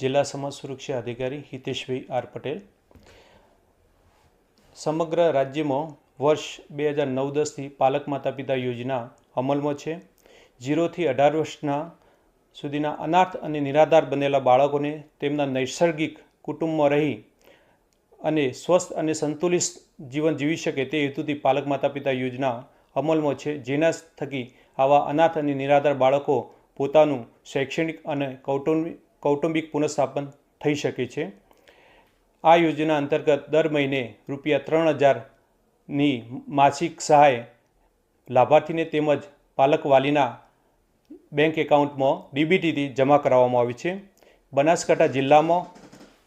જિલ્લા સમાજ સુરક્ષા અધિકારી હિતેશભાઈ આર પટેલ. સમગ્ર રાજ્યમાં વર્ષ બે હજાર નવ દસથી પાલક માતા પિતા યોજના અમલમાં છે. જીરોથી અઢાર વર્ષના સુધીના અનાથ અને નિરાધાર બનેલા બાળકોને તેમના નૈસર્ગિક કુટુંબમાં રહી અને સ્વસ્થ અને સંતુલિત જીવન જીવી શકે તે હેતુથી પાલક માતા પિતા યોજના અમલમાં છે. જેના થકી આવા અનાથ અને નિરાધાર બાળકો પોતાનું શૈક્ષણિક અને કૌટુંબિક કૌટુંબિક પુનઃસ્થાપન થઈ શકે છે. આ યોજના અંતર્ગત દર મહિને રૂપિયા ત્રણ હજારની માસિક સહાય લાભાર્થીને તેમજ પાલક વાલીના બેંક એકાઉન્ટમાં ડીબીટીથી જમા કરાવવામાં આવી છે. બનાસકાંઠા જિલ્લામાં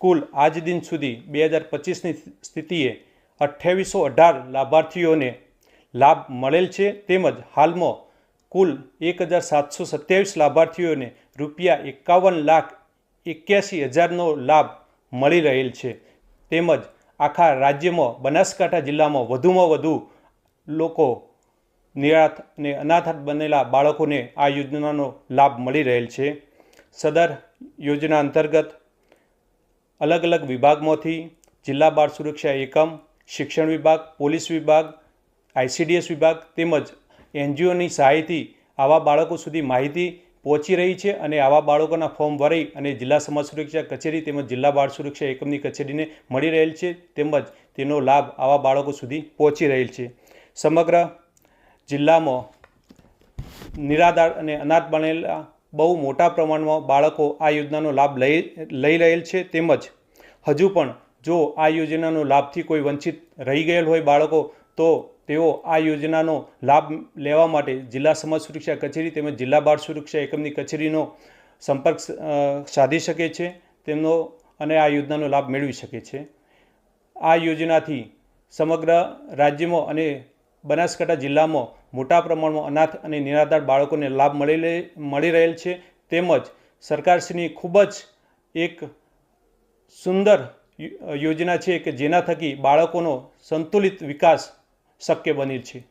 કુલ આજ દિન સુધી બે હજાર પચીસની સ્થિતિએ અઠ્યાવીસો અઢાર લાભાર્થીઓને લાભ મળેલ છે. તેમજ હાલમાં કુલ એક હજાર સાતસો સત્યાવીસ લાભાર્થીઓને રૂપિયા એકાવન લાખ એક્યાસી હજારનો લાભ મળી રહેલ છે. તેમજ આખા રાજ્યમાં બનાસકાંઠા જિલ્લામાં વધુમાં વધુ લોકો નિરાથ અને અનાથ બનેલા બાળકોને આ યોજનાનો લાભ મળી રહેલ છે. સદર યોજના અંતર્ગત અલગ અલગ વિભાગમાંથી જિલ્લા બાળ સુરક્ષા એકમ, શિક્ષણ વિભાગ, પોલીસ વિભાગ આઈસીડીએસ વિભાગ તેમજ એનજીઓની સહાયથી આવા બાળકો સુધી માહિતી પહોંચી રહી છે અને આવા બાળકોના ફોર્મ ભરી અને જિલ્લા સમાજ સુરક્ષા કચેરી તેમજ જિલ્લા બાળ સુરક્ષા એકમની કચેરીને મળી રહેલ છે તેમજ તેનો લાભ આવા બાળકો સુધી પહોંચી રહેલ છે. સમગ્ર જિલ્લામાં નિરાધાર અને અનાથ બનેલા બહુ મોટા પ્રમાણમાં બાળકો આ યોજનાનો લાભ લઈ લઈ રહેલ છે તેમજ હજુ પણ જો આ યોજનાનો લાભથી કોઈ વંચિત રહી ગયેલ હોય બાળકો તો તેઓ આ યોજનાનો લાભ લેવા માટે જિલ્લા સમાજ સુરક્ષા કચેરી તેમજ જિલ્લા બાળ સુરક્ષા એકમની કચેરીનો સંપર્ક સાધી શકે છે, તેમનો અને આ યોજનાનો લાભ મેળવી શકે છે. આ યોજનાથી સમગ્ર રાજ્યમાં અને બનાસકાંઠા જિલ્લામાં મોટા પ્રમાણમાં અનાથ અને નિરાધાર બાળકોને લાભ મળી મળી રહેલ છે. તેમજ સરકારશ્રીની ખૂબ જ એક સુંદર યોજના છે કે જેના થકી બાળકોનો સંતુલિત વિકાસ શક્ય બની છે.